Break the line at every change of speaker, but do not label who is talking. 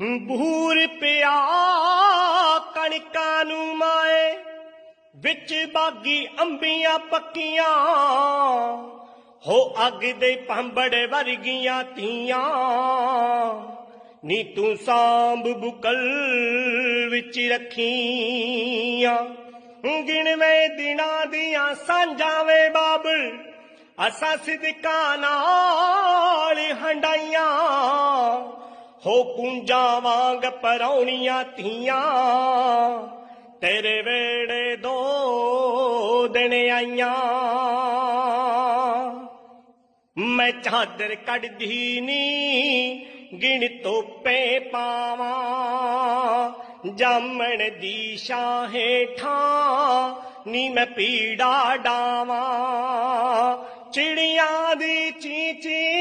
ਬੂਰ ਪਿਆ ਕਣਕਾਂ ਨੂੰ ਮਾਏ, ਵਿੱਚ ਬਾਗੀ ਅੰਬੀਆਂ ਪੱਕੀਆਂ। ਹੋ ਅੱਗ ਦੇ ਪੰਬੜ ਵਰਗੀਆਂ ਧੀਆਂ ਨੀ ਤੂੰ ਸਾਂਭ ਬੁਕਲ ਵਿੱਚ ਰੱਖੀਆਂ। ਗਿਣਵੇਂ ਦਿਨਾਂ ਦੀਆਂ ਸਾਂਝਾਂ ਵੇ ਬਾਬਲ, ਅਸਾਂ ਸਿਦਕਾਂ ਨਾਲ ਹੰਡਾਈਆਂ। ਹੋ ਕੁੰਜਾਂ ਵਾਂਗ ਪਰੌਣੀਆਂ ਧੀਆਂ। ਤੇਰੇ ਵੇੜੇ ਦੋ ਦਿਨ ਆਈਆਂ। ਮੈਂ ਚਾਦਰ ਕੱਢਦੀ ਨੀ, ਗਿਣ ਤੋਪੇ ਪਾਵਾਂ। ਜਾਮਣ ਦੀ ਛਾਂ ਹੇਠਾਂ ਨੀ ਮੈਂ ਪੀੜਾ ਡਾਵਾਂ। ਚਿੜੀਆਂ ਦੀ ਚੀਚੀ ਨੀ